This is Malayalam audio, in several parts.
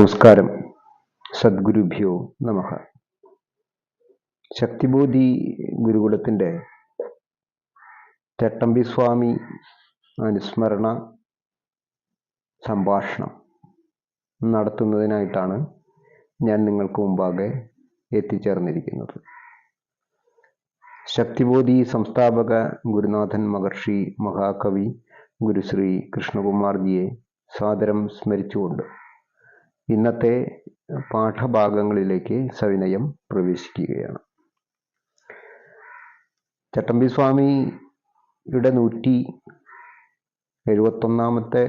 നമസ്കാരം. സദ്ഗുരുഭ്യോ നമ. ശക്തിബോധി ഗുരുകുലത്തിന്റെ ചട്ടമ്പി സ്വാമി അനുസ്മരണ സംഭാഷണം നടത്തുന്നതിനായിട്ടാണ് ഞാൻ നിങ്ങൾക്ക് മുമ്പാകെ എത്തിച്ചേർന്നിരിക്കുന്നത്. ശക്തിബോധി സംസ്ഥാപക ഗുരുനാഥൻ മഹർഷി മഹാകവി ഗുരുശ്രീ കൃഷ്ണകുമാർജിയെ സാദരം സ്മരിച്ചുകൊണ്ട് ഇന്നത്തെ പാഠഭാഗങ്ങളിലേക്ക് സവിനയം പ്രവേശിക്കുകയാണ്. ചട്ടമ്പി സ്വാമിയുടെ നൂറ്റി എഴുപത്തൊന്നാമത്തെ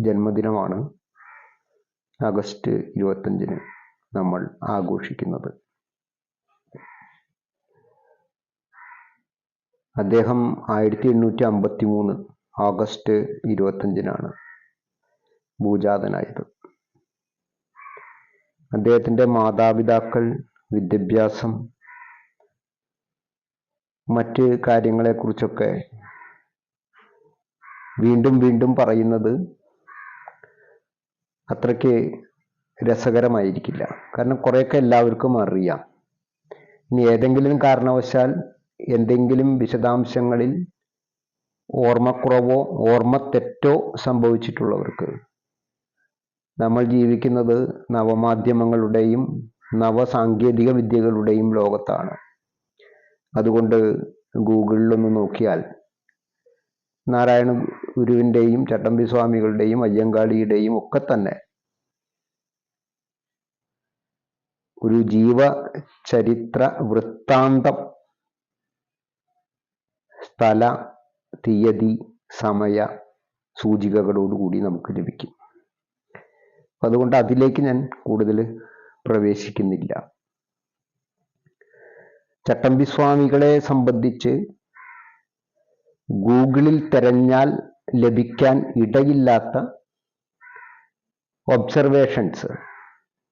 ജന്മദിനമാണ് ആഗസ്റ്റ് ഇരുപത്തഞ്ചിന് നമ്മൾ ആഘോഷിക്കുന്നത്. അദ്ദേഹം ആയിരത്തി എണ്ണൂറ്റി അമ്പത്തി മൂന്ന് ഓഗസ്റ്റ് ഇരുപത്തഞ്ചിനാണ് ഭൂജാതനായത്. അദ്ദേഹത്തിന്റെ മാതാപിതാക്കൾ വിദ്യാഭ്യാസം മറ്റ് കാര്യങ്ങളെക്കുറിച്ചൊക്കെ വീണ്ടും വീണ്ടും പറയുന്നത് അത്രയ്ക്ക് രസകരമായിരിക്കില്ല. കാരണം കുറേയൊക്കെ എല്ലാവർക്കും അറിയാം. ഇനി ഏതെങ്കിലും കാരണവശാൽ എന്തെങ്കിലും വിശദാംശങ്ങളിൽ ഓർമ്മക്കുറവോ ഓർമ്മ തെറ്റോ സംഭവിച്ചിട്ടുള്ളവർക്ക് നമ്മൾ ജീവിക്കുന്നത് നവമാധ്യമങ്ങളുടെയും നവസാങ്കേതിക വിദ്യകളുടെയും ലോകത്താണ്. അതുകൊണ്ട് ഗൂഗിളിലൊന്ന് നോക്കിയാൽ നാരായണ ഗുരുവിന്റെയും ചട്ടമ്പി സ്വാമികളുടെയും അയ്യങ്കാളിയുടെയും ഒക്കെ തന്നെ ഒരു ജീവ ചരിത്ര വൃത്താന്തം സ്ഥല തീയതി സമയ സൂചികകളോടുകൂടി നമുക്ക് ലഭിക്കും. അതുകൊണ്ട് അതിലേക്ക് ഞാൻ കൂടുതൽ പ്രവേശിക്കുന്നില്ല. ചട്ടമ്പി സ്വാമികളെ സംബന്ധിച്ച് ഗൂഗിളിൽ തെരഞ്ഞാൽ ലഭിക്കാൻ ഇടയില്ലാത്ത ഒബ്സർവേഷൻസ്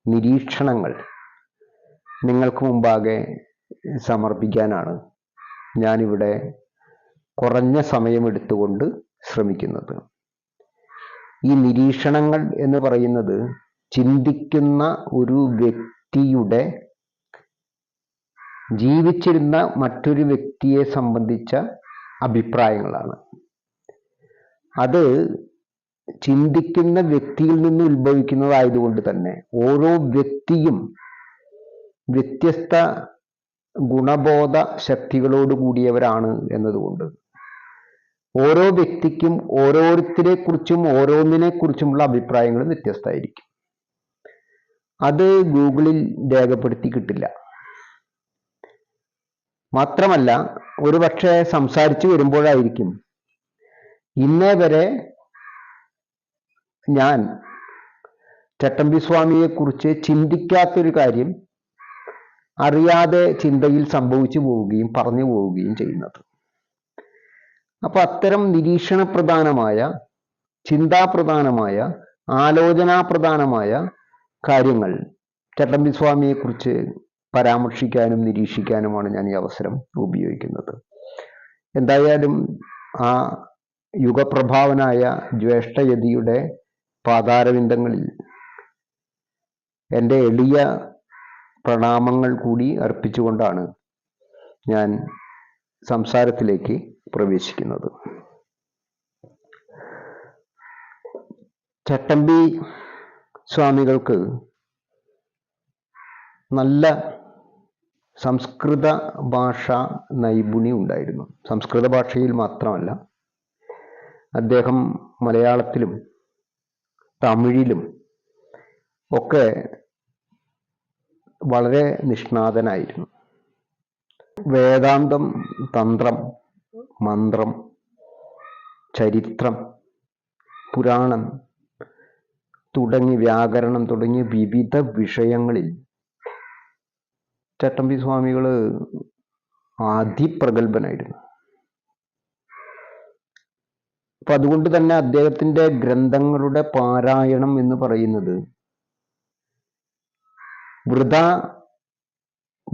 നിരീക്ഷണങ്ങൾ നിങ്ങൾക്ക് മുമ്പാകെ സമർപ്പിക്കാനാണ് ഞാനിവിടെ കുറഞ്ഞ സമയമെടുത്തുകൊണ്ട് ശ്രമിക്കുന്നത്. ഈ നിരീക്ഷണങ്ങൾ എന്ന് പറയുന്നത് ചിന്തിക്കുന്ന ഒരു വ്യക്തിയുടെ ജീവിച്ചിരുന്ന മറ്റൊരു വ്യക്തിയെ സംബന്ധിച്ച അഭിപ്രായങ്ങളാണ്. അത് ചിന്തിക്കുന്ന വ്യക്തിയിൽ നിന്ന് ഉത്ഭവിക്കുന്നതായതുകൊണ്ട് തന്നെ ഓരോ വ്യക്തിയും വ്യത്യസ്ത ഗുണബോധ ശക്തികളോട് കൂടിയവരാണ് എന്നതുകൊണ്ട്. ഓരോ വ്യക്തിക്കും ഓരോരുത്തരെ കുറിച്ചും ഓരോന്നിനെ കുറിച്ചുമുള്ള അഭിപ്രായങ്ങളും വ്യത്യസ്തമായിരിക്കും. അത് ഗൂഗിളിൽ രേഖപ്പെടുത്തി കിട്ടില്ല മാത്രമല്ല ഒരുപക്ഷെ സംസാരിച്ചു വരുമ്പോഴായിരിക്കും ഇന്നേ വരെ ഞാൻ ചട്ടമ്പി സ്വാമിയെ കുറിച്ച് ചിന്തിക്കാത്തൊരു കാര്യം അറിയാതെ ചിന്തയിൽ സംഭവിച്ചു പോവുകയും പറഞ്ഞു പോവുകയും ചെയ്യുന്നത്. അപ്പൊ അത്തരം നിരീക്ഷണപ്രധാനമായ ചിന്താപ്രധാനമായ ആലോചനാപ്രധാനമായ കാര്യങ്ങൾ ചട്ടമ്പി സ്വാമിയെ കുറിച്ച് പരാമർശിക്കാനും നിരീക്ഷിക്കാനുമാണ് ഞാൻ ഈ അവസരം ഉപയോഗിക്കുന്നത്. എന്തായാലും ആ യുഗപ്രഭാവനായ ജ്യേഷ്ഠയതിയുടെ പാതാരവിന്ദങ്ങളിൽ എന്റെ എളിയ പ്രണാമങ്ങൾ കൂടി അർപ്പിച്ചുകൊണ്ടാണ് ഞാൻ സംസാരത്തിലേക്ക് പ്രവേശിക്കുന്നത്. ചട്ടമ്പി സ്വാമികൾക്ക് നല്ല സംസ്കൃത ഭാഷ നൈപുണ്യം ഉണ്ടായിരുന്നു. സംസ്കൃത ഭാഷയിൽ മാത്രമല്ല അദ്ദേഹം മലയാളത്തിലും തമിഴിലും ഒക്കെ വളരെ നിഷ്ണാതനായിരുന്നു. വേദാന്തം തന്ത്രം മന്ത്രം ചരിത്രം പുരാണം തുടങ്ങി വ്യാകരണം തുടങ്ങിയ വിവിധ വിഷയങ്ങളിൽ ചട്ടമ്പി സ്വാമികൾ അതിപ്രഗത്ഭനായിരുന്നു അപ്പൊ അതുകൊണ്ട് തന്നെ അദ്ദേഹത്തിന്റെ ഗ്രന്ഥങ്ങളുടെ പാരായണം എന്ന് പറയുന്നത് വൃത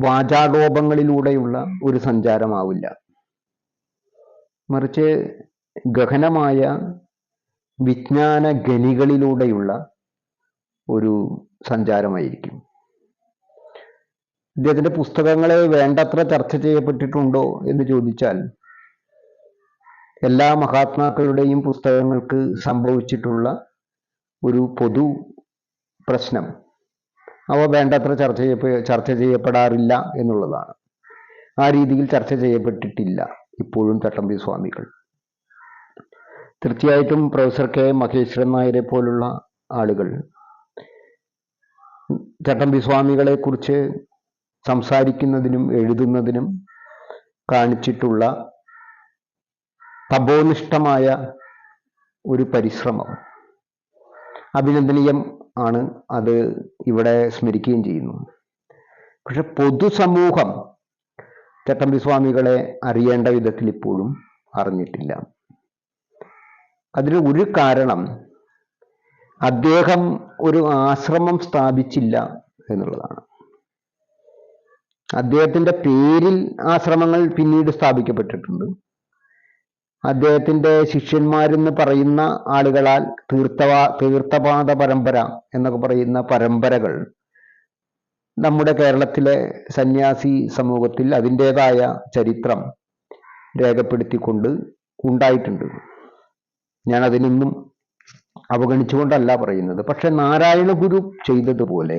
വാചാടോപങ്ങളിലൂടെയുള്ള ഒരു സഞ്ചാരമാവില്ല. മറിച്ച് ഗഹനമായ വിജ്ഞാന ഗനികളിലൂടെയുള്ള ഒരു സഞ്ചാരമായിരിക്കും. ഇദ്ദേഹത്തിന്റെ പുസ്തകങ്ങളെ വേണ്ടത്ര ചർച്ച ചെയ്യപ്പെട്ടിട്ടുണ്ടോ എന്ന് ചോദിച്ചാൽ എല്ലാ മഹാത്മാക്കളുടെയും പുസ്തകങ്ങൾക്ക് സംഭവിച്ചിട്ടുള്ള ഒരു പൊതു പ്രശ്നം അവ വേണ്ടത്ര ചർച്ച ചെയ്യപ്പ ചർച്ച ചെയ്യപ്പെടാറില്ല എന്നുള്ളതാണ്. ആ രീതിയിൽ ചർച്ച ചെയ്യപ്പെട്ടിട്ടില്ല ഇപ്പോഴും ചട്ടമ്പി സ്വാമികൾ. തീർച്ചയായിട്ടും പ്രൊഫസർ കെ. മഹേശ്വരൻ നായരെ പോലുള്ള ആളുകൾ ചട്ടമ്പി സ്വാമികളെ കുറിച്ച് സംസാരിക്കുന്നതിനും എഴുതുന്നതിനും കാണിച്ചിട്ടുള്ള തപോനിഷ്ഠമായ ഒരു പരിശ്രമം അഭിനന്ദനീയം ആണ് അത് ഇവിടെ സ്മരിക്കുകയും ചെയ്യുന്നു. പക്ഷെ പൊതുസമൂഹം ചട്ടമ്പി സ്വാമികളെ അറിയേണ്ട വിധത്തിൽ ഇപ്പോഴും അറിഞ്ഞിട്ടില്ല. അതിന് ഒരു കാരണം അദ്ദേഹം ഒരു ആശ്രമം സ്ഥാപിച്ചില്ല എന്നുള്ളതാണ്. അദ്ദേഹത്തിന്റെ പേരിൽ ആശ്രമങ്ങൾ പിന്നീട് സ്ഥാപിക്കപ്പെട്ടിട്ടുണ്ട്. അദ്ദേഹത്തിന്റെ ശിഷ്യന്മാരെന്ന് പറയുന്ന ആളുകളാൽ തീർത്ഥവാ തീർത്ഥപാദ പരമ്പര എന്നൊക്കെ പറയുന്ന പരമ്പരകൾ നമ്മുടെ കേരളത്തിലെ സന്യാസി സമൂഹത്തിൽ അതിന്റെതായ ചരിത്രം രേഖപ്പെടുത്തിക്കൊണ്ട് ഉണ്ടായിട്ടുണ്ട്. ഞാൻ അതിനൊന്നും അവഗണിച്ചുകൊണ്ടല്ല പറയുന്നത്. പക്ഷെ നാരായണ ഗുരു ചെയ്തതുപോലെ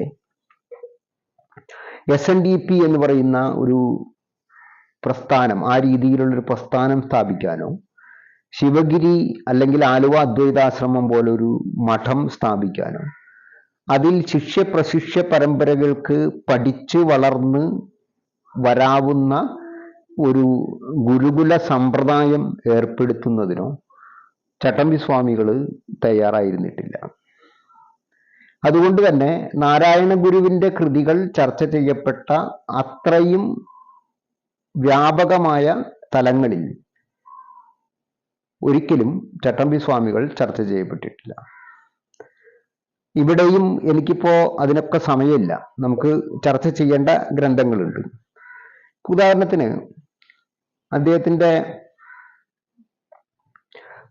എസ് എൻ ഡി പി എന്ന് പറയുന്ന ഒരു പ്രസ്ഥാനം ആ രീതിയിലുള്ളൊരു പ്രസ്ഥാനം സ്ഥാപിക്കാനോ ശിവഗിരി അല്ലെങ്കിൽ ആലുവ അദ്വൈതാശ്രമം പോലൊരു മഠം സ്ഥാപിക്കാനോ അതിൽ ശിഷ്യ പ്രശിഷ്യ പരമ്പരകൾക്ക് പഠിച്ചു വളർന്ന് വരാവുന്ന ഒരു ഗുരുകുല സമ്പ്രദായം ഏർപ്പെടുത്തുന്നതിനോ ചട്ടമ്പി സ്വാമികൾ തയ്യാറായിരുന്നിട്ടില്ല. അതുകൊണ്ട് തന്നെ നാരായണ ഗുരുവിന്റെ കൃതികൾ ചർച്ച ചെയ്യപ്പെട്ട അത്രയും വ്യാപകമായ തലങ്ങളിൽ ഒരിക്കലും ചട്ടമ്പി സ്വാമികൾ ചർച്ച ചെയ്യപ്പെട്ടിട്ടില്ല. ഇവിടെയും എനിക്കിപ്പോ അതിനൊക്കെ സമയമില്ല. നമുക്ക് ചർച്ച ചെയ്യേണ്ട ഗ്രന്ഥങ്ങളുണ്ട്. ഉദാഹരണത്തിന് അദ്ദേഹത്തിന്റെ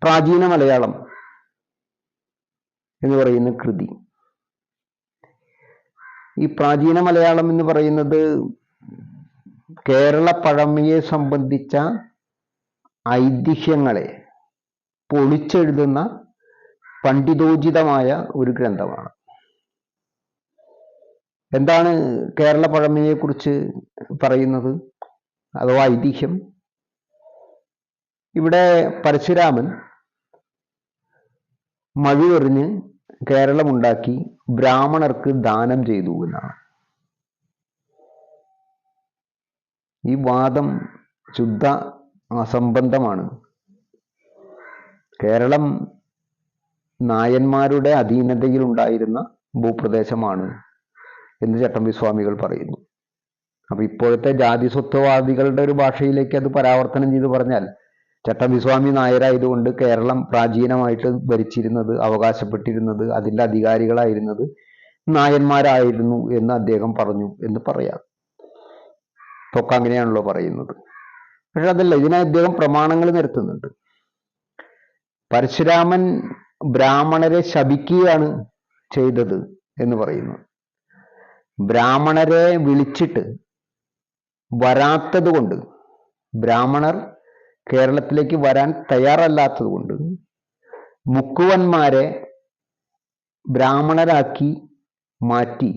പ്രാചീന മലയാളം എന്ന് പറയുന്ന കൃതി. ഈ പ്രാചീന മലയാളം എന്ന് പറയുന്നത് കേരള പഴമയെ സംബന്ധിച്ച ഐതിഹ്യങ്ങളെ പൊളിച്ചെഴുതുന്ന പണ്ഡിതോചിതമായ ഒരു ഗ്രന്ഥമാണ്. എന്താണ് കേരള പഴമയെ കുറിച്ച് പറയുന്നത്? അഥവാ ഐതിഹ്യം? ഇവിടെ പരശുരാമൻ മഴുവെറിഞ്ഞ് കേരളമുണ്ടാക്കി ബ്രാഹ്മണർക്ക് ദാനം ചെയ്തു എന്നാണ്. ഈ വാദം ശുദ്ധ അസംബന്ധമാണ്. കേരളം നായന്മാരുടെ അധീനതയിൽ ഉണ്ടായിരുന്ന ഭൂപ്രദേശമാണ് എന്ന് ചട്ടമ്പി സ്വാമികൾ പറയുന്നു. അപ്പൊ ഇപ്പോഴത്തെ ജാതി സ്വത്വവാദികളുടെ ഒരു ഭാഷയിലേക്ക് അത് പരാവർത്തനം ചെയ്ത് പറഞ്ഞാൽ ചട്ടമ്പിസ്വാമി നായരായതുകൊണ്ട് കേരളം പ്രാചീനമായിട്ട് ഭരിച്ചിരുന്നത് അവകാശപ്പെട്ടിരുന്നത് അതിന്റെ അധികാരികളായിരുന്നത് നായന്മാരായിരുന്നു എന്ന് അദ്ദേഹം പറഞ്ഞു എന്ന് പറയാം. ഒക്കെ അങ്ങനെയാണല്ലോ പറയുന്നത്. പക്ഷെ അതല്ല ഇതിനെ അദ്ദേഹം പ്രമാണങ്ങൾ നിരത്തുന്നുണ്ട്. പരശുരാമൻ ബ്രാഹ്മണരെ ശപിക്കുകയാണ് ചെയ്തത് എന്ന് പറയുന്നു. ബ്രാഹ്മണരെ വിളിച്ചിട്ട് വരാത്തത് കൊണ്ട് ബ്രാഹ്മണർ കേരളത്തിലേക്ക് വരാൻ തയ്യാറല്ലാത്തത് കൊണ്ട് മുക്കുവന്മാരെ ബ്രാഹ്മണരാക്കി മാറ്റി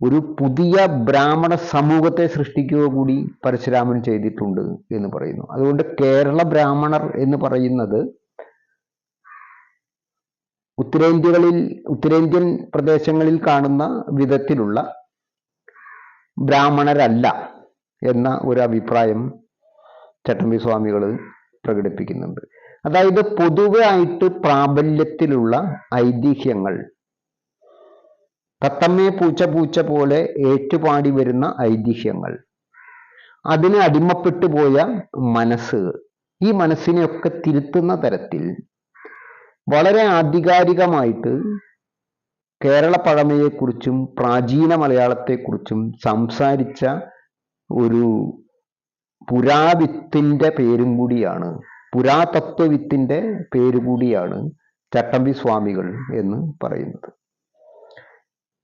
ഒരു പുതിയ ബ്രാഹ്മണ സമൂഹത്തെ സൃഷ്ടിക്കുക കൂടി പരശുരാമൻ ചെയ്തിട്ടുണ്ട് എന്ന് പറയുന്നു. അതുകൊണ്ട് കേരള ബ്രാഹ്മണർ എന്ന് പറയുന്നത് ഉത്തരേന്ത്യകളിൽ ഉത്തരേന്ത്യൻ പ്രദേശങ്ങളിൽ കാണുന്ന വിധത്തിലുള്ള ബ്രാഹ്മണരല്ല എന്ന ഒരു അഭിപ്രായം ചട്ടമ്പി സ്വാമികൾ പ്രകടിപ്പിക്കുന്നുണ്ട്. അതായത് പൊതുവെ ആയിട്ട് പ്രാബല്യത്തിലുള്ള ഐതിഹ്യങ്ങൾ തത്തമ്മേ പൂച്ച പൂച്ച പോലെ ഏറ്റുപാടി വരുന്ന ഐതിഹ്യങ്ങൾ അതിന് അടിമപ്പെട്ടു പോയ മനസ്സ് ഈ മനസ്സിനെയൊക്കെ തിരുത്തുന്ന തരത്തിൽ വളരെ ആധികാരികമായിട്ട് കേരള പഴമയെക്കുറിച്ചും പ്രാചീന മലയാളത്തെക്കുറിച്ചും സംസാരിച്ച ഒരു പുരാവിത്തിന്റെ പേരും കൂടിയാണ് പുരാതത്വവിത്തിന്റെ പേര് കൂടിയാണ് ചട്ടമ്പി സ്വാമികൾ എന്ന് പറയുന്നത്.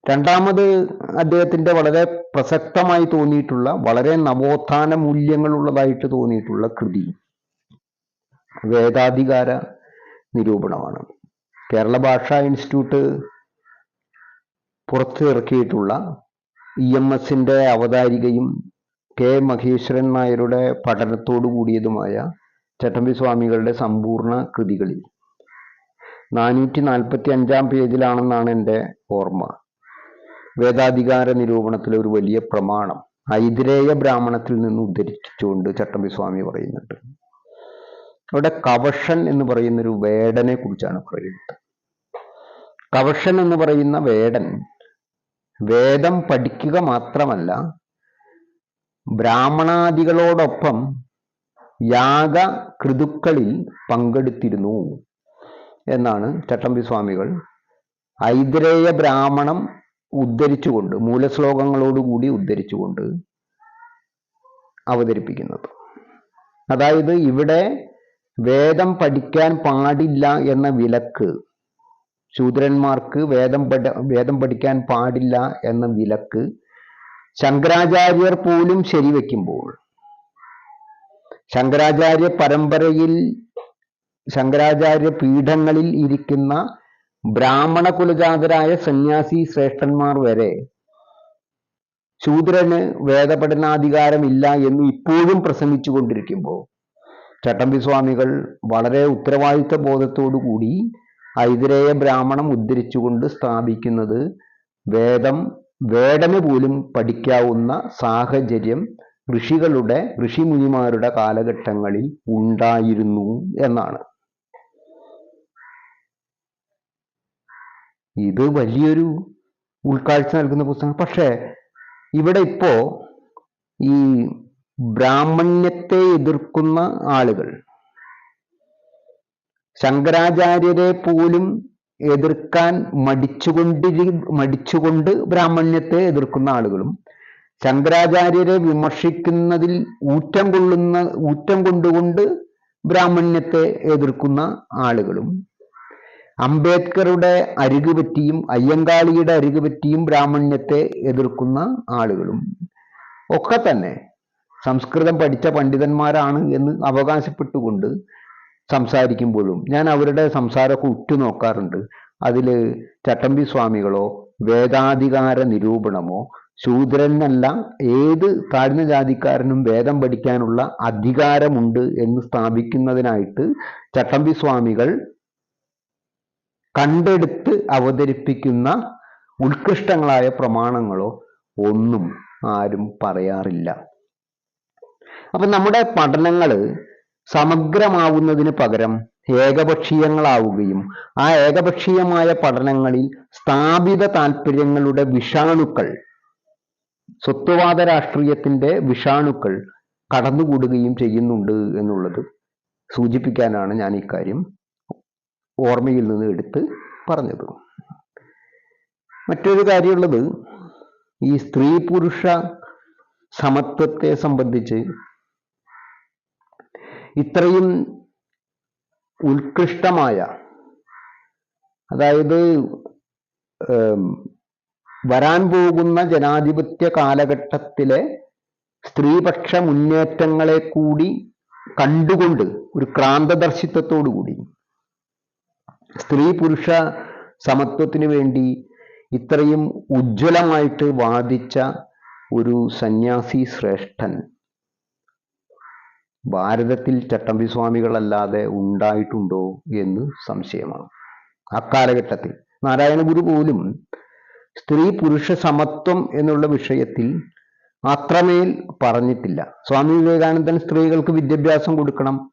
രണ്ടാമത് അദ്ദേഹത്തിന്റെ വളരെ പ്രസക്തമായി തോന്നിയിട്ടുള്ള വളരെ നവോത്ഥാന മൂല്യങ്ങളുള്ളതായിട്ട് തോന്നിയിട്ടുള്ള കൃതി വേദാധികാര നിരൂപണമാണ്. കേരള ഭാഷാ ഇൻസ്റ്റിറ്റ്യൂട്ട് പുറത്തിറക്കിയിട്ടുള്ള ഇ എം എസിന്റെ അവതാരികയും കെ മഹേശ്വരൻ നായരുടെ പഠനത്തോടു കൂടിയതുമായ ചട്ടമ്പി സ്വാമികളുടെ സമ്പൂർണ കൃതികളിൽ. നാനൂറ്റി നാൽപ്പത്തി അഞ്ചാം പേജിലാണെന്നാണ് എന്റെ ഓർമ്മ. വേദാധികാര നിരൂപണത്തിലെ ഒരു വലിയ പ്രമാണം ഐതിരേയ ബ്രാഹ്മണത്തിൽ നിന്ന് ഉദ്ധരിച്ചുകൊണ്ട് ചട്ടമ്പി സ്വാമി പറയുന്നുണ്ട്. അവിടെ കവഷൻ എന്ന് പറയുന്ന ഒരു വേടനെ കുറിച്ചാണ് പറയുന്നത്. കവഷൻ എന്ന് പറയുന്ന വേടൻ വേദം പഠിക്കുക മാത്രമല്ല ബ്രാഹ്മണാദികളോടൊപ്പം യാഗ കൃതുക്കളിൽ പങ്കെടുത്തിരുന്നു എന്നാണ് ചട്ടമ്പി സ്വാമികൾ ഐതിരേയ ബ്രാഹ്മണം ഉദ്ധരിച്ചുകൊണ്ട് മൂലശ്ലോകങ്ങളോടുകൂടി ഉദ്ധരിച്ചുകൊണ്ട് അവതരിപ്പിക്കുന്നത്. അതായത് ഇവിടെ വേദം പഠിക്കാൻ പാടില്ല എന്ന വിലക്ക്. ശൂദ്രന്മാർക്ക് വേദം പഠ വേദം പഠിക്കാൻ പാടില്ല എന്ന വിലക്ക് ശങ്കരാചാര്യർ പോലും ശരിവെക്കുമ്പോൾ. ശങ്കരാചാര്യ പരമ്പരയിൽ ശങ്കരാചാര്യ പീഠങ്ങളിൽ ഇരിക്കുന്ന ബ്രാഹ്മണ കുലജാതരായ സന്യാസി ശ്രേഷ്ഠന്മാർ വരെ ശൂദ്രന് വേദപഠനാധികാരമില്ല എന്ന് ഇപ്പോഴും പ്രസംഗിച്ചു കൊണ്ടിരിക്കുമ്പോൾ ചട്ടമ്പി സ്വാമികൾ വളരെ ഉത്തരവാദിത്ത ബോധത്തോടു കൂടി ഐതിരേയ ബ്രാഹ്മണം ഉദ്ധരിച്ചുകൊണ്ട് സ്ഥാപിക്കുന്നത് വേദം വേടന് പോലും പഠിക്കാവുന്ന സാഹചര്യം ഋഷികളുടെ ഋഷിമുനിമാരുടെ കാലഘട്ടങ്ങളിൽ ഉണ്ടായിരുന്നു എന്നാണ്. ഇത് വലിയൊരു ഉൾക്കാഴ്ച നൽകുന്ന പുസ്തകം. പക്ഷേ ഇവിടെ ഇപ്പോ ഈ ബ്രാഹ്മണ്യത്തെ എതിർക്കുന്ന ആളുകൾ. ശങ്കരാചാര്യരെ പോലും എതിർക്കാൻ മടിച്ചുകൊണ്ടിരി മടിച്ചുകൊണ്ട് ബ്രാഹ്മണ്യത്തെ എതിർക്കുന്ന ആളുകളും ശങ്കരാചാര്യരെ വിമർശിക്കുന്നതിൽ ഊറ്റം കൊള്ളുന്ന ഊറ്റം കൊണ്ടുകൊണ്ട് ബ്രാഹ്മണ്യത്തെ എതിർക്കുന്ന ആളുകളും അംബേദ്കറുടെ അരികു പറ്റിയും അയ്യങ്കാളിയുടെ അരികു പറ്റിയും ബ്രാഹ്മണ്യത്തെ എതിർക്കുന്ന ആളുകളും ഒക്കെ തന്നെ സംസ്കൃതം പഠിച്ച പണ്ഡിതന്മാരാണ് എന്ന് അവകാശപ്പെട്ടുകൊണ്ട് സംസാരിക്കുമ്പോഴും ഞാൻ അവരുടെ സംസാരമൊക്കെ ഉറ്റുനോക്കാറുണ്ട്. അതിൽ ചട്ടമ്പി സ്വാമികളോ വേദാധികാര നിരൂപണമോ ശൂദ്രനല്ല ഏത് താഴ്ന്ന ജാതിക്കാരനും വേദം പഠിക്കാനുള്ള അധികാരമുണ്ട് എന്ന് സ്ഥാപിക്കുന്നതിനായിട്ട് ചട്ടമ്പി സ്വാമികൾ കണ്ടെടുത്ത് അവതരിപ്പിക്കുന്ന ഉത്കൃഷ്ടങ്ങളായ പ്രമാണങ്ങളോ ഒന്നും ആരും പറയാറില്ല. അപ്പൊ നമ്മുടെ പഠനങ്ങൾ സമഗ്രമാവുന്നതിന് പകരം ഏകപക്ഷീയങ്ങളാവുകയും ആ ഏകപക്ഷീയമായ പഠനങ്ങളിൽ സ്ഥാപിത താല്പര്യങ്ങളുടെ വിഷാണുക്കൾ സ്വത്വവാദ രാഷ്ട്രീയത്തിന്റെ വിഷാണുക്കൾ കടന്നുകൂടുകയും ചെയ്യുന്നുണ്ട് എന്നുള്ളത് സൂചിപ്പിക്കാനാണ് ഞാൻ ഇക്കാര്യം ഓർമ്മയിൽ നിന്ന് എടുത്ത് പറഞ്ഞത്. മറ്റൊരു കാര്യമുള്ളത് ഈ സ്ത്രീ പുരുഷ സമത്വത്തെ സംബന്ധിച്ച് ഇത്രയും ഉത്കൃഷ്ടമായ അതായത് വരാൻ പോകുന്ന ജനാധിപത്യ കാലഘട്ടത്തിലെ സ്ത്രീപക്ഷ മുന്നേറ്റങ്ങളെ കൂടി കണ്ടുകൊണ്ട് ഒരു ക്രാന്തദർശിത്വത്തോടു കൂടി സ്ത്രീ പുരുഷ സമത്വത്തിന് വേണ്ടി ഇത്രയും ഉജ്ജ്വലമായിട്ട് വാദിച്ച ഒരു സന്യാസി ശ്രേഷ്ഠൻ ഭാരതത്തിൽ ചട്ടമ്പി സ്വാമികളല്ലാതെ ഉണ്ടായിട്ടുണ്ടോ എന്ന് സംശയമാണ്. അക്കാലഘട്ടത്തിൽ നാരായണ ഗുരു പോലും സ്ത്രീ പുരുഷ സമത്വം എന്നുള്ള വിഷയത്തിൽ അത്രമേൽ പറഞ്ഞിട്ടില്ല. സ്വാമി വിവേകാനന്ദൻ സ്ത്രീകൾക്ക് വിദ്യാഭ്യാസം കൊടുക്കണം.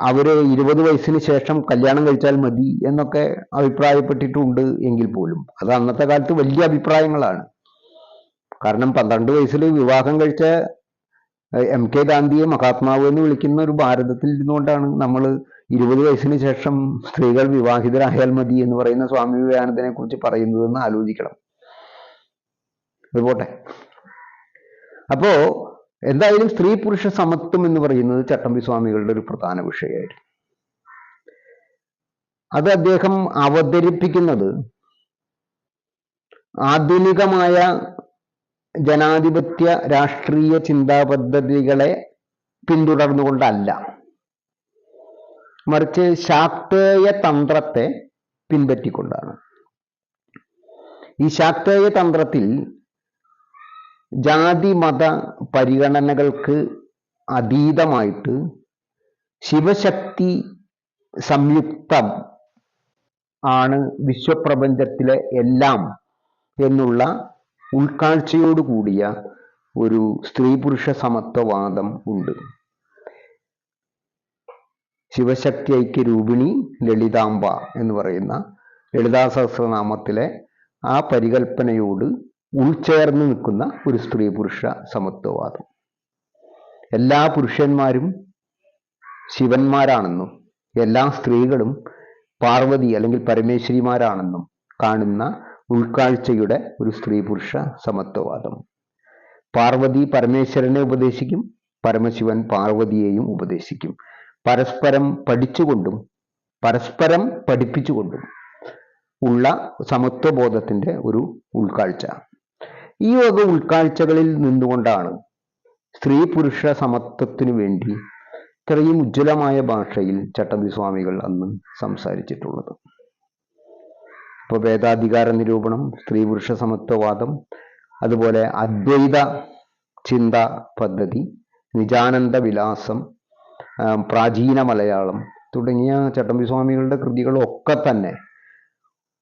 അവരെ ഇരുപത് വയസ്സിന് ശേഷം കല്യാണം കഴിച്ചാൽ മതി എന്നൊക്കെ അഭിപ്രായപ്പെട്ടിട്ടുണ്ട് എങ്കിൽ പോലും. അത് അന്നത്തെ കാലത്ത് വലിയ അഭിപ്രായങ്ങളാണ്. കാരണം പന്ത്രണ്ട് വയസ്സിൽ വിവാഹം കഴിച്ച എം കെ ഗാന്ധിയെ മഹാത്മാവ് എന്ന് വിളിക്കുന്ന ഒരു ഭാരതത്തിൽ ഇരുന്നുകൊണ്ടാണ് നമ്മൾ ഇരുപത് വയസ്സിന് ശേഷം സ്ത്രീകൾ വിവാഹിതരായാൽ മതി എന്ന് പറയുന്ന സ്വാമി വിവേകാനന്ദനെ കുറിച്ച് പറയുന്നതെന്ന് ആലോചിക്കണം. അതുപോട്ടെ അപ്പോ എന്തായാലും സ്ത്രീ പുരുഷ സമത്വം എന്ന് പറയുന്നത് ചട്ടമ്പി സ്വാമികളുടെ ഒരു പ്രധാന വിഷയമായിരുന്നു അത് അദ്ദേഹം അവതരിപ്പിക്കുന്നത് ആധുനികമായ ജനാധിപത്യ രാഷ്ട്രീയ ചിന്താ പദ്ധതികളെ പിന്തുടർന്നുകൊണ്ടല്ല. മറിച്ച് ശാക്തേയ തന്ത്രത്തെ പിൻപറ്റിക്കൊണ്ടാണ്. ഈ ശാക്തേയ തന്ത്രത്തിൽ ജാതി മത പരിഗണനകൾക്ക് അതീതമായിട്ട് ശിവശക്തി സംയുക്തം ആണ് വിശ്വപ്രപഞ്ചത്തിലെ എല്ലാം എന്നുള്ള ഉൾക്കാഴ്ചയോട് കൂടിയ ഒരു സ്ത്രീ പുരുഷ സമത്വവാദം ഉണ്ട്. ശിവശക്തി ഐക്യ രൂപിണി ലളിതാംബ എന്ന് പറയുന്ന ലളിതാ സഹസ്രനാമത്തിലെ ആ പരികൽപ്പനയോട് ഉൾച്ചേർന്ന് നിൽക്കുന്ന ഒരു സ്ത്രീ പുരുഷ സമത്വവാദം. എല്ലാ പുരുഷന്മാരും ശിവന്മാരാണെന്നും എല്ലാ സ്ത്രീകളും പാർവതി അല്ലെങ്കിൽ പരമേശ്വരിമാരാണെന്നും കാണുന്ന ഉൾക്കാഴ്ചയുടെ ഒരു സ്ത്രീ പുരുഷ സമത്വവാദം. പാർവതി പരമേശ്വരനെ ഉപദേശിക്കും പരമശിവൻ പാർവതിയെയും ഉപദേശിക്കും. പരസ്പരം പഠിച്ചുകൊണ്ടും പരസ്പരം പഠിപ്പിച്ചുകൊണ്ടും ഉള്ള സമത്വബോധത്തിന്റെ ഒരു ഉൾക്കാഴ്ച. ഈ വക ഉൾക്കാഴ്ചകളിൽ നിന്നുകൊണ്ടാണ് സ്ത്രീ പുരുഷ സമത്വത്തിനു വേണ്ടി ഇത്രയും ഉജ്ജ്വലമായ ഭാഷയിൽ ചട്ടമ്പി സ്വാമികൾ അന്ന് സംസാരിച്ചിട്ടുള്ളത്. ഇപ്പോൾ വേദാധികാര നിരൂപണം സ്ത്രീ പുരുഷ സമത്വവാദം അതുപോലെ അദ്വൈത ചിന്ത പദ്ധതി നിജാനന്ദ വിലാസം പ്രാചീന മലയാളം തുടങ്ങിയ ചട്ടമ്പി സ്വാമികളുടെ കൃതികളൊക്കെ തന്നെ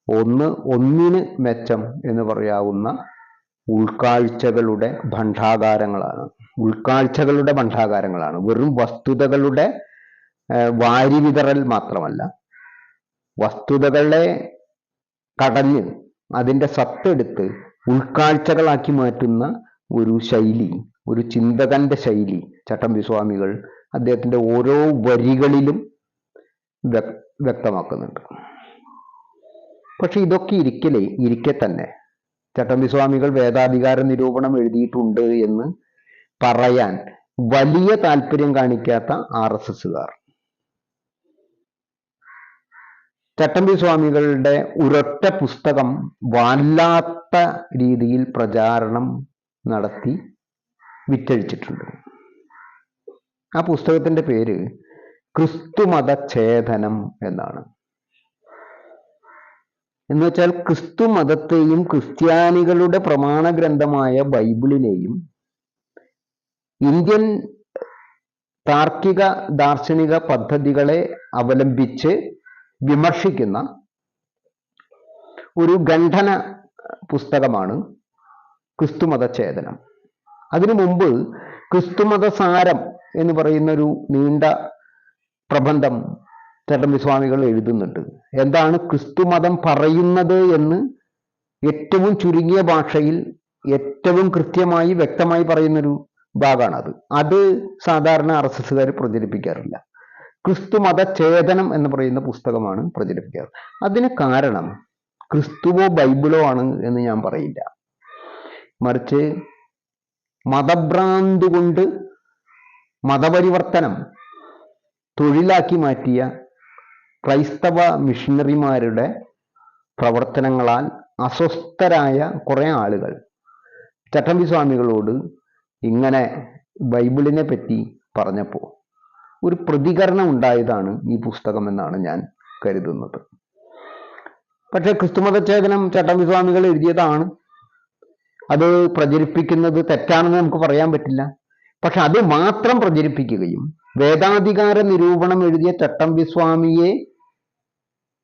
ഒന്ന് ഒന്നിന് മെച്ചം എന്ന് പറയാവുന്ന ഉൾക്കാഴ്ചകളുടെ ഭണ്ഡാകാരങ്ങളാണ്. ഉൾക്കാഴ്ചകളുടെ ഭണ്ഡാകാരങ്ങളാണ്. വെറും വസ്തുതകളുടെ വാരി വിതറൽ മാത്രമല്ല. വസ്തുതകളെ കടഞ്ഞ് അതിന്റെ സത്തെടുത്ത് ഉൾക്കാഴ്ചകളാക്കി മാറ്റുന്ന ഒരു ശൈലി ഒരു ചിന്തകന്റെ ശൈലി ചട്ടമ്പി സ്വാമികൾ അദ്ദേഹത്തിന്റെ ഓരോ വരികളിലും വ്യക്തമാക്കുന്നുണ്ട്. പക്ഷെ ഇതൊക്കെ ഇരിക്കലേ ഇരിക്കെ തന്നെ. ചട്ടമ്പി സ്വാമികൾ വേദാധികാര നിരൂപണം എഴുതിയിട്ടുണ്ട് എന്ന് പറയാൻ വലിയ താല്പര്യം കാണിക്കാത്ത ആർ എസ് എസുകാർ ചട്ടമ്പി സ്വാമികളുടെ ഉരൊറ്റ പുസ്തകം വല്ലാത്ത രീതിയിൽ പ്രചാരണം നടത്തി വിറ്റഴിച്ചിട്ടുണ്ട്. ആ പുസ്തകത്തിന്റെ പേര് ക്രിസ്തുമത ഛേദനം എന്നാണ്. എന്ന് വെച്ചാൽ ക്രിസ്തു മതത്തെയും ക്രിസ്ത്യാനികളുടെ പ്രമാണ ഗ്രന്ഥമായ ബൈബിളിനെയും ഇന്ത്യൻ താർക്കിക ദാർശനിക പദ്ധതികളെ അവലംബിച്ച് വിമർശിക്കുന്ന ഒരു ഖണ്ഡന പുസ്തകമാണ് ക്രിസ്തുമത ഛേദനം അതിനു മുമ്പ് ക്രിസ്തുമത സാരം എന്ന് പറയുന്ന ഒരു നീണ്ട പ്രബന്ധം ചട്ടമ്പി സ്വാമികൾ എഴുതുന്നുണ്ട്. എന്താണ് ക്രിസ്തുമതം പറയുന്നത് എന്ന് ഏറ്റവും ചുരുങ്ങിയ ഭാഷയിൽ ഏറ്റവും കൃത്യമായി വ്യക്തമായി പറയുന്നൊരു ഭാഗമാണ് അത് അത് സാധാരണ ആർ എസ് എസ്സുകാർ പ്രചരിപ്പിക്കാറില്ല ക്രിസ്തു മതഛേദനം എന്ന് പറയുന്ന പുസ്തകമാണ് പ്രചരിപ്പിക്കാറ്. അതിന് കാരണം ക്രിസ്തുവോ ബൈബിളോ ആണ് എന്ന് ഞാൻ പറയില്ല. മറിച്ച് മതഭ്രാന്ത് കൊണ്ട് മതപരിവർത്തനം തൊഴിലാക്കി മാറ്റിയ ക്രൈസ്തവ മിഷണറിമാരുടെ പ്രവർത്തനങ്ങളാൽ അസ്വസ്ഥരായ കുറേ ആളുകൾ ചട്ടമ്പി സ്വാമികളോട് ഇങ്ങനെ ബൈബിളിനെ പറ്റി പറഞ്ഞപ്പോൾ ഒരു പ്രതികരണം ഉണ്ടായതാണ് ഈ പുസ്തകം എന്നാണ് ഞാൻ കരുതുന്നത്. പക്ഷെ ക്രിസ്തുമതച്ഛേദനം ചട്ടമ്പി സ്വാമികൾ എഴുതിയതാണ്. അത് പ്രചരിപ്പിക്കുന്നത് തെറ്റാണെന്ന് നമുക്ക് പറയാൻ പറ്റില്ല. പക്ഷെ അത് മാത്രം പ്രചരിപ്പിക്കുകയും വേദാധികാര നിരൂപണം എഴുതിയ ചട്ടമ്പി സ്വാമിയെ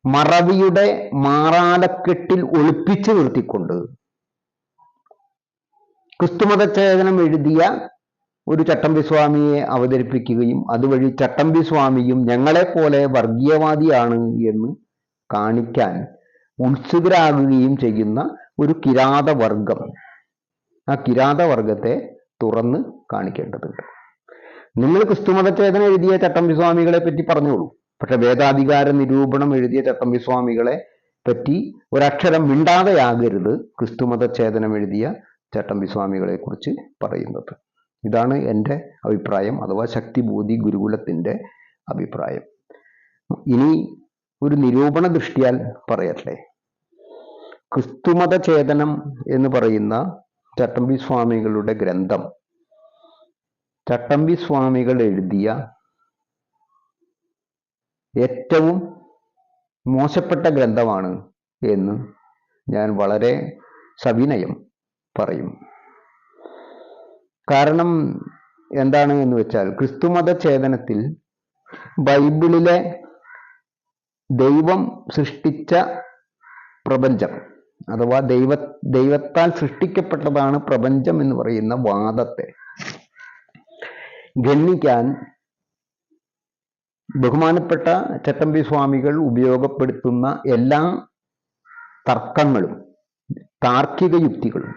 മറവിയുടെ മാറാലക്കെട്ടിൽ ഒളിപ്പിച്ചു നിർത്തിക്കൊണ്ട് ക്രിസ്തുമതച്ഛേദനം എഴുതിയ ഒരു ചട്ടമ്പി സ്വാമിയെ അവതരിപ്പിക്കുകയും അതുവഴി ചട്ടമ്പി സ്വാമിയും ഞങ്ങളെപ്പോലെ വർഗീയവാദിയാണ് എന്ന് കാണിക്കാൻ ഉത്സുകരാകുകയും ചെയ്യുന്ന ഒരു കിരാതവർഗം. ആ കിരാതവർഗത്തെ തുറന്ന് കാണിക്കേണ്ടതുണ്ട്. നിങ്ങൾ ക്രിസ്തുമതചേതന എഴുതിയ ചട്ടമ്പി സ്വാമികളെ പറ്റി പറഞ്ഞോളൂ. പക്ഷെ വേദാധികാര നിരൂപണം എഴുതിയ ചട്ടമ്പി സ്വാമികളെ പറ്റി ഒരക്ഷരം മിണ്ടാതെയാകരുത് ക്രിസ്തുമതച്ഛേദനം എഴുതിയ ചട്ടമ്പി സ്വാമികളെ കുറിച്ച് പറയുന്നത്. ഇതാണ് എന്റെ അഭിപ്രായം അഥവാ ശക്തിബോധി ഗുരുകുലത്തിന്റെ അഭിപ്രായം. ഇനി ഒരു നിരൂപണ ദൃഷ്ടിയാൽ പറയട്ടെ. ക്രിസ്തുമത ചേതനം എന്ന് പറയുന്ന ചട്ടമ്പി സ്വാമികളുടെ ഗ്രന്ഥം. ചട്ടമ്പി സ്വാമികൾ എഴുതിയ ഏറ്റവും മോശപ്പെട്ട ഗ്രന്ഥമാണ് എന്ന് ഞാൻ വളരെ സവിനയം പറയും. കാരണം എന്താണ് എന്ന് വെച്ചാൽ ക്രിസ്തുമത ചേതനത്തിൽ ബൈബിളിലെ ദൈവം സൃഷ്ടിച്ച പ്രപഞ്ചം അഥവാ ദൈവ ദൈവത്താൽ സൃഷ്ടിക്കപ്പെട്ടതാണ് പ്രപഞ്ചം എന്ന് പറയുന്ന വാദത്തെ ഗണ്ണിക്കാൻ ബഹുമാനപ്പെട്ട ചട്ടമ്പി സ്വാമികൾ ഉപയോഗപ്പെടുത്തുന്ന എല്ലാ തർക്കങ്ങളും താർക്കിക യുക്തികളും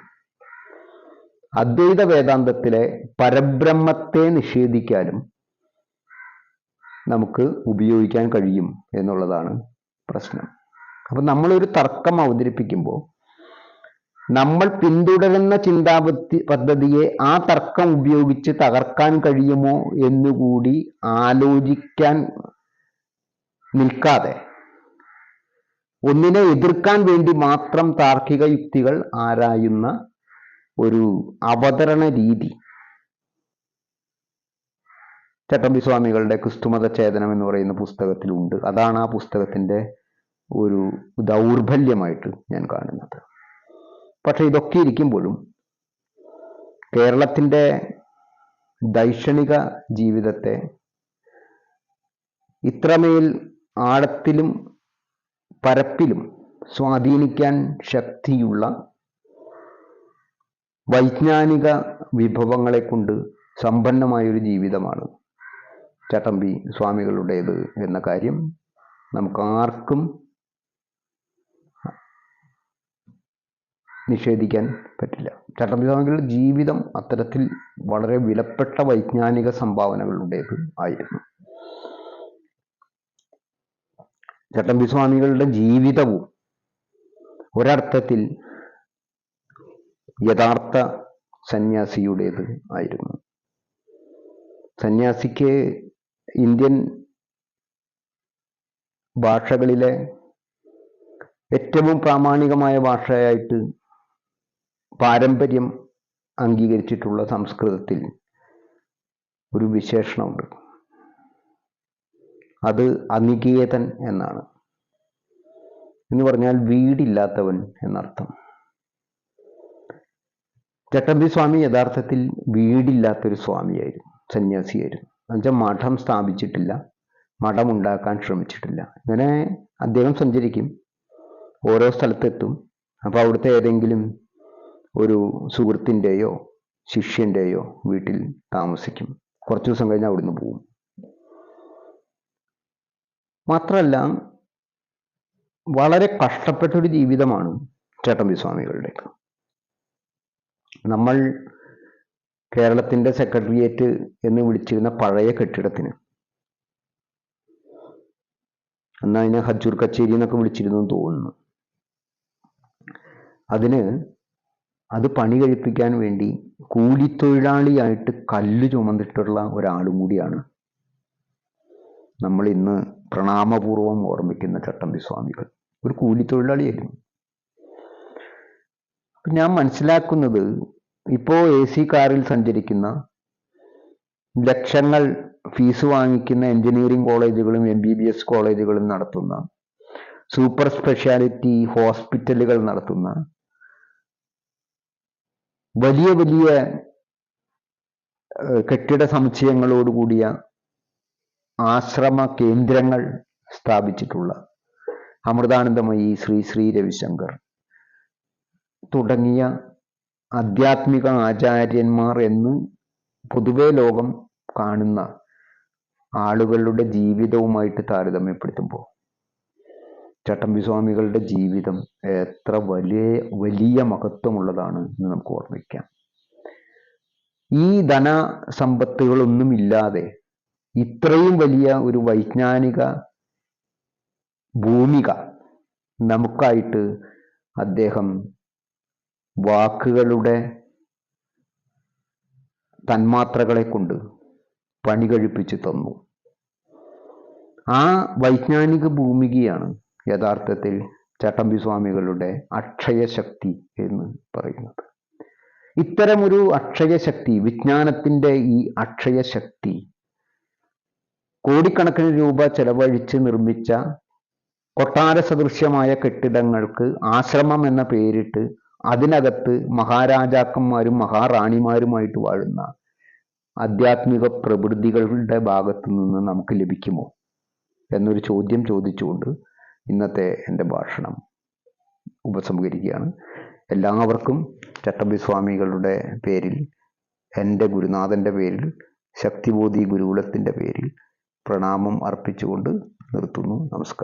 അദ്വൈത വേദാന്തത്തിലെ പരബ്രഹ്മത്തെ നിഷേധിക്കാനും നമുക്ക് ഉപയോഗിക്കാൻ കഴിയും എന്നുള്ളതാണ് പ്രശ്നം. അപ്പൊ നമ്മളൊരു തർക്കം അവതരിപ്പിക്കുമ്പോൾ നമ്മൾ പിന്തുടരുന്ന ചിന്താപത്തി പദ്ധതിയെ ആ തർക്കം ഉപയോഗിച്ച് തകർക്കാൻ കഴിയുമോ എന്നുകൂടി ആലോചിക്കാൻ നിൽക്കാതെ ഒന്നിനെ എതിർക്കാൻ വേണ്ടി മാത്രം താർക്കിക യുക്തികൾ ആരായുന്ന ഒരു അവതരണ രീതി. ചട്ടമ്പി സ്വാമികളുടെ ക്രിസ്തുമത ചേതനം എന്ന് പറയുന്ന പുസ്തകത്തിലുണ്ട്. അതാണ് ആ പുസ്തകത്തിന്റെ ഒരു ദൗർബല്യമായിട്ട് ഞാൻ കാണുന്നത്. പക്ഷെ ഇതൊക്കെ ഇരിക്കുമ്പോഴും കേരളത്തിന്റെ ദൈക്ഷണിക ജീവിതത്തെ ഇത്രമേൽ ആഴത്തിലും പരപ്പിലും സ്വാധീനിക്കാൻ ശക്തിയുള്ള വൈജ്ഞാനിക വിഭവങ്ങളെ കൊണ്ട് സമ്പന്നമായൊരു ജീവിതമാണ് ചട്ടമ്പി സ്വാമികളുടേത് എന്ന കാര്യം നമുക്കാർക്കും നിഷേധിക്കാൻ പറ്റില്ല. ചട്ടമ്പി സ്വാമികളുടെ ജീവിതം അത്തരത്തിൽ വളരെ വിലപ്പെട്ട വൈജ്ഞാനിക സംഭാവനകളുടേത് ആയിരുന്നു. ചട്ടമ്പി സ്വാമികളുടെ ജീവിതവും ഒരർത്ഥത്തിൽ യഥാർത്ഥ സന്യാസിയുടേത് ആയിരുന്നു. സന്യാസിക്ക് ഇന്ത്യൻ ഭാഷകളിലെ ഏറ്റവും പ്രാമാണികമായ ഭാഷയായിട്ട് പാരമ്പര്യം അംഗീകരിച്ചിട്ടുള്ള സംസ്കൃതത്തിൽ ഒരു വിശേഷണമുണ്ട്. അത് അനികേതൻ എന്നാണ്. എന്ന് പറഞ്ഞാൽ വീടില്ലാത്തവൻ എന്നർത്ഥം. ചട്ടമ്പി സ്വാമി യഥാർത്ഥത്തിൽ വീടില്ലാത്തൊരു സ്വാമിയായിരുന്നു സന്യാസിയായിരുന്നു. എന്നുവെച്ചാൽ മഠം സ്ഥാപിച്ചിട്ടില്ല മഠം ഉണ്ടാക്കാൻ ശ്രമിച്ചിട്ടില്ല. ഇങ്ങനെ അദ്ദേഹം സഞ്ചരിക്കും ഓരോ സ്ഥലത്തെത്തും. അപ്പോൾ അവിടുത്തെ ഏതെങ്കിലും ഒരു സുഹൃത്തിന്റെയോ ശിഷ്യന്റെയോ വീട്ടിൽ താമസിക്കും. കുറച്ച് ദിവസം കഴിഞ്ഞ് അവിടുന്ന് പോവും. മാത്രമല്ല വളരെ കഷ്ടപ്പെട്ടൊരു ജീവിതമാണ് ചേട്ടമ്പി സ്വാമികളുടെ നമ്മൾ കേരളത്തിന്റെ സെക്രട്ടേറിയറ്റ് എന്ന് വിളിച്ചിരുന്ന പഴയ കെട്ടിടത്തിന്. അന്ന് അതിനെ ഹജൂർ കച്ചേരി എന്നൊക്കെ വിളിച്ചിരുന്നു തോന്നുന്നു. അതിന് അത് പണി കഴിപ്പിക്കാൻ വേണ്ടി കൂലിത്തൊഴിലാളിയായിട്ട് കല്ല് ചുമന്നിട്ടുള്ള ഒരാളും കൂടിയാണ് നമ്മൾ ഇന്ന് പ്രണാമപൂർവം ഓർമ്മിക്കുന്ന ചട്ടമ്പി സ്വാമികൾ. ഒരു കൂലിത്തൊഴിലാളിയായിരുന്നു. ഞാൻ മനസ്സിലാക്കുന്നത് ഇപ്പോൾ എ സി കാറിൽ സഞ്ചരിക്കുന്ന ലക്ഷങ്ങൾ ഫീസ് വാങ്ങിക്കുന്ന എഞ്ചിനീയറിംഗ് കോളേജുകളും എം ബി ബി എസ് കോളേജുകളും നടത്തുന്ന സൂപ്പർ സ്പെഷ്യാലിറ്റി ഹോസ്പിറ്റലുകൾ നടത്തുന്ന വലിയ വലിയ കെട്ടിട സമുച്ചയങ്ങളോടുകൂടിയ ആശ്രമ കേന്ദ്രങ്ങൾ സ്ഥാപിച്ചിട്ടുള്ള അമൃതാനന്ദമയി ശ്രീ ശ്രീ രവിശങ്കർ. തുടങ്ങിയ ആധ്യാത്മിക ആചാര്യന്മാർ എന്ന് പൊതുവെ ലോകം കാണുന്ന ആളുകളുടെ ജീവിതവുമായിട്ട് താരതമ്യപ്പെടുത്തുമ്പോൾ ചട്ടമ്പി സ്വാമികളുടെ ജീവിതം എത്ര വലിയ വലിയ മഹത്വമുള്ളതാണ് എന്ന് നമുക്ക് ഓർമ്മിക്കാം ഈ ധന സമ്പത്തുകളൊന്നുമില്ലാതെ ഇത്രയും വലിയ ഒരു വൈജ്ഞാനിക ഭൂമിക നമുക്കായിട്ട് അദ്ദേഹം വാക്കുകളുടെ തന്മാത്രകളെ കൊണ്ട് പണി കഴിപ്പിച്ച് തന്നു. ആ വൈജ്ഞാനിക ഭൂമികയാണ് യഥാർത്ഥത്തിൽ ചട്ടമ്പി സ്വാമികളുടെ അക്ഷയശക്തി എന്ന് പറയുന്നത്. ഇത്തരമൊരു അക്ഷയശക്തി വിജ്ഞാനത്തിന്റെ ഈ അക്ഷയശക്തി കോടിക്കണക്കിന് രൂപ ചെലവഴിച്ച് നിർമ്മിച്ച കൊട്ടാര സദൃശ്യമായ കെട്ടിടങ്ങൾക്ക് ആശ്രമം എന്ന പേരിട്ട് അതിനകത്ത് മഹാരാജാക്കന്മാരും മഹാറാണിമാരുമായിട്ട് വാഴുന്ന ആധ്യാത്മിക പ്രവൃത്തികളുടെ ഭാഗത്തു നിന്ന് നമുക്ക് ലഭിക്കുമോ എന്നൊരു ചോദ്യം ചോദിച്ചുകൊണ്ട് ഇന്നത്തെ എന്റെ ഭാഷണം ഉപസംഹരിക്കുകയാണ്. എല്ലാവർക്കും ചട്ടമ്പി സ്വാമികളുടെ പേരിൽ എന്റെ ഗുരുനാഥന്റെ പേരിൽ ശക്തിബോധി ഗുരുകുലത്തിന്റെ പേരിൽ പ്രണാമം അർപ്പിച്ചുകൊണ്ട് നിർത്തുന്നു. നമസ്കാരം.